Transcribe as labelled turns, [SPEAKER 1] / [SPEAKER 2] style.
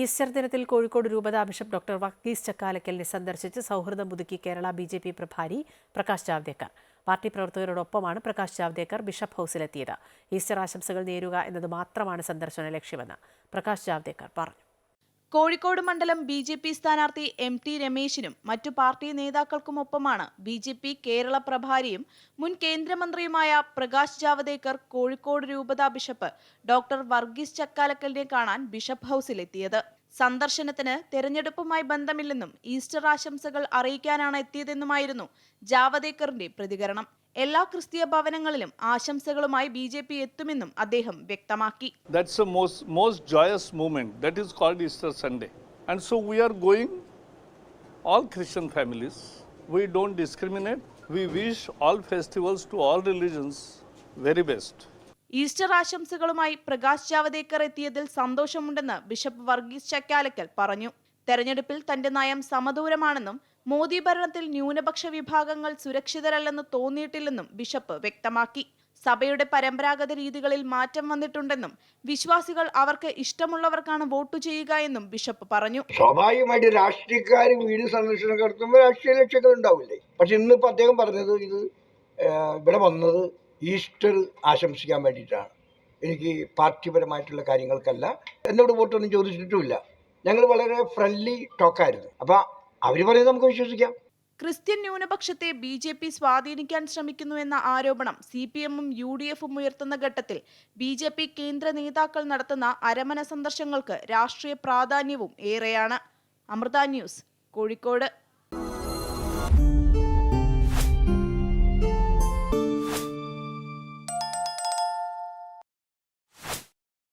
[SPEAKER 1] Easter ദിനത്തിൽ കോഴിക്കോട് രൂപതാ bishop doctor Varghese ചക്കാലക്കലിനെ സന്ദർശിച്ച് സൗഹൃദം പുതുക്കി കേരള ബി ജെ പി പ്രഭാരി പ്രകാശ് ജാവ്ദേക്കർ. പാർട്ടി പ്രവർത്തകരോടൊപ്പമാണ് പ്രകാശ് ജാവ്ദേക്കർ ബിഷപ്പ് ഹൌസിലെത്തിയത്. ഈസ്റ്റർ ആശംസകൾ നേരുക എന്നത് മാത്രമാണ് സന്ദർശന ലക്ഷ്യമെന്ന് പ്രകാശ് ജാവ്ദേക്കർ പറഞ്ഞു.
[SPEAKER 2] കോഴിക്കോട് മണ്ഡലം ബി ജെ പി സ്ഥാനാർത്ഥി എം ടി രമേശിനും മറ്റു പാർട്ടി നേതാക്കൾക്കുമൊപ്പമാണ് ബി ജെ പി കേരള പ്രഭാരിയും മുൻ കേന്ദ്രമന്ത്രിയുമായ പ്രകാശ് ജാവദേക്കർ കോഴിക്കോട് രൂപതാ ബിഷപ്പ് ഡോക്ടർ വർഗീസ് ചക്കാലക്കലിനെ കാണാൻ ബിഷപ്പ് ഹൌസിലെത്തിയത്. സന്ദർശനത്തിന് തെരഞ്ഞെടുപ്പുമായി ബന്ധമില്ലെന്നും ഈസ്റ്റർ ആശംസകൾ അറിയിക്കാനാണ് എത്തിയതെന്നുമായിരുന്നു ജാവദേക്കറിന്റെ പ്രതികരണം. എല്ലാ ക്രിസ്തീയ ഭവനങ്ങളിലും ആശംസകളുമായി ബി ജെ പി എത്തുമെന്നും അദ്ദേഹം വ്യക്തമാക്കി. ഈസ്റ്റർ ആശംസകളുമായി പ്രകാശ് ജാവദേക്കർ എത്തിയതിൽ സന്തോഷമുണ്ടെന്ന് ബിഷപ്പ് വർഗീസ് ചക്കാലക്കൽ പറഞ്ഞു. തെരഞ്ഞെടുപ്പിൽ തന്റെ നയം സമദൂരമാണെന്നും മോദി ഭരണത്തിൽ ന്യൂനപക്ഷ വിഭാഗങ്ങൾ സുരക്ഷിതരല്ലെന്ന് തോന്നിയിട്ടില്ലെന്നും ബിഷപ്പ് വ്യക്തമാക്കി. സഭയുടെ പരമ്പരാഗത രീതികളിൽ മാറ്റം വന്നിട്ടുണ്ടെന്നും വിശ്വാസികൾ അവർക്ക് ഇഷ്ടമുള്ളവർക്കാണ് വോട്ടു ചെയ്യുക എന്നും ബിഷപ്പ് പറഞ്ഞു.
[SPEAKER 3] സ്വാഭാവികമായിട്ട് രാഷ്ട്രീയക്കാർ വീട് സന്ദർശനം നടത്തുമ്പോൾ രാഷ്ട്രീയ ലക്ഷ്യങ്ങൾ ഉണ്ടാവില്ലേ? പക്ഷെ ഇന്നിപ്പോൾ അദ്ദേഹം പറഞ്ഞത് ഇത് ഇവിടെ വന്നത് ഈസ്റ്റർ ആശംസിക്കാൻ വേണ്ടിയിട്ടാണ്. എനിക്ക് പാർട്ടിപരമായിട്ടുള്ള കാര്യങ്ങൾക്കല്ല. എന്നോട് വോട്ടൊന്നും ചോദിച്ചിട്ടുമില്ല. ഞങ്ങൾ വളരെ ഫ്രണ്ട്ലി ടോക്കായിരുന്നു അപ്പം അവർ പറയുന്നത് നമുക്ക് വിശ്വസിക്കാം.
[SPEAKER 2] ക്രിസ്ത്യൻ ന്യൂനപക്ഷത്തെ ബി ജെ പി സ്വാധീനിക്കാൻ ശ്രമിക്കുന്നു എന്ന ആരോപണം സി പി എമ്മും യു ഡി എഫും ഉയർത്തുന്ന ഘട്ടത്തിൽ ബി ജെ പി കേന്ദ്ര നേതാക്കൾ നടത്തുന്ന അരമന സന്ദർശങ്ങൾക്ക് രാഷ്ട്രീയ പ്രാധാന്യവും ഏറെയാണ്. അമൃത ന്യൂസ് കോഴിക്കോട്.